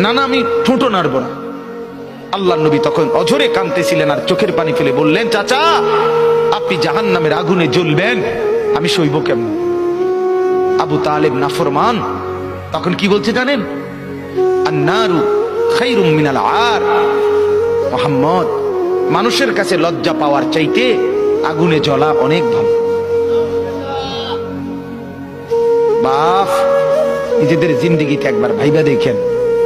না না, আমি ঠোঁটো নাড়বো না। আল্লাহ নবী তখন অঝরে কাঁদতেছিলেন আর চোখের পানি ফেলে বললেন, চাচা, আপনি জাহান নামের আগুনে জ্বলবেন, আমি সইব কেমন? আবু তালেব নাফরমান তখন কি বলছে জানেন? আর। মোহাম্মদ, মানুষের কাছে লজ্জা পাওয়ার চাইতে আগুনে জ্বলা অনেক ভালো। বাপ নিজেদের জিন্দিগিতে একবার ভাইবা দেখেন।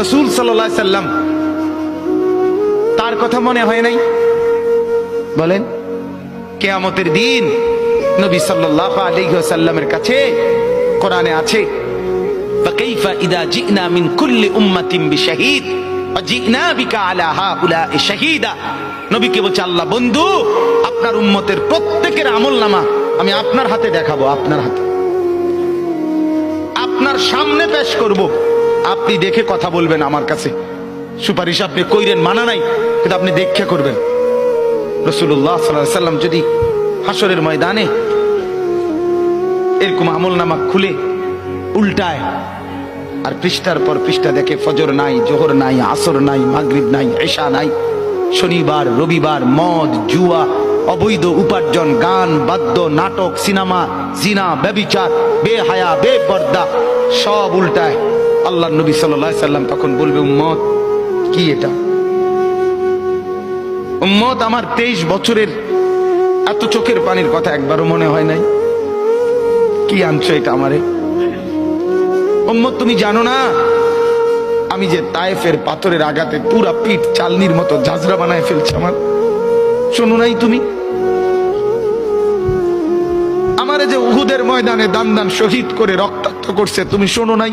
রসুল সাল্লাম তার কথা মনে হয় নাই? বলেন, কেয়ামতের দিন নবী সাল্লাহ আলিহাসাল্লামের কাছে কোরআনে আছে বন্ধু, আপনার প্রত্যেকের আমল নামা আমি আপনার হাতে দেখাবো, আপনার হাতে। আপনার সামনে পেশ করব। আপনি দেখে কথা বলবেন আমার কাছে। সুপারিশ আপনি কইরেন, মানা নাই, কিন্তু আপনি দেখে করবেন। রসুল্লাহ সাল্লাহ সাল্লাম যদি হাসরের ময়দানে এরকম আমল নামা খুলে, উল্টায়, আর পৃষ্ঠার পর পৃষ্ঠা দেখে ফজর নাই, জোহর নাই, আসর নাই, মাগরিব নাই এশা নাই, শনিবার, রবিবার, মদ, জুয়া, অবৈধ উপার্জন, গান, বাদ্য, নাটক, সিনেমা, জিনা, ব্যবিচার, বেহায়া, বেপর্দা, সব উল্টায়। আল্লাহ নবী সাল্লাম তখন বলবে, উম্মত, কি এটা? উম্মত, আমার তেইশ বছরের এত চোখের পানির কথা একবারও মনে হয় নাই। কি আনছো এটা আমারে? উম্মত, তুমি জানো না, আমি যে তায়েফের পাথরের আঘাতে পুরা পিঠ চালনির মতো ঝাঁঝরা বানায় ফেলছে আমার। শোনো নাই তুমি? আমারে যে উহুদের ময়দানে দান দান শহীদ করে রক্তাক্ত করছে, তুমি শোনো নাই?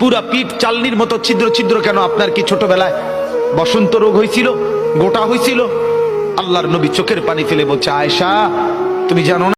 পুরা পিঠ চালনির মতো ছিদ্র ছিদ্র কেন আপনার কি ছোটবেলায় বসন্ত রোগ হয়েছিল? গোটা হয়েছিল? আল্লাহর নবী চোখের পানি ফেলে বলছে আয়সা তুমি জানো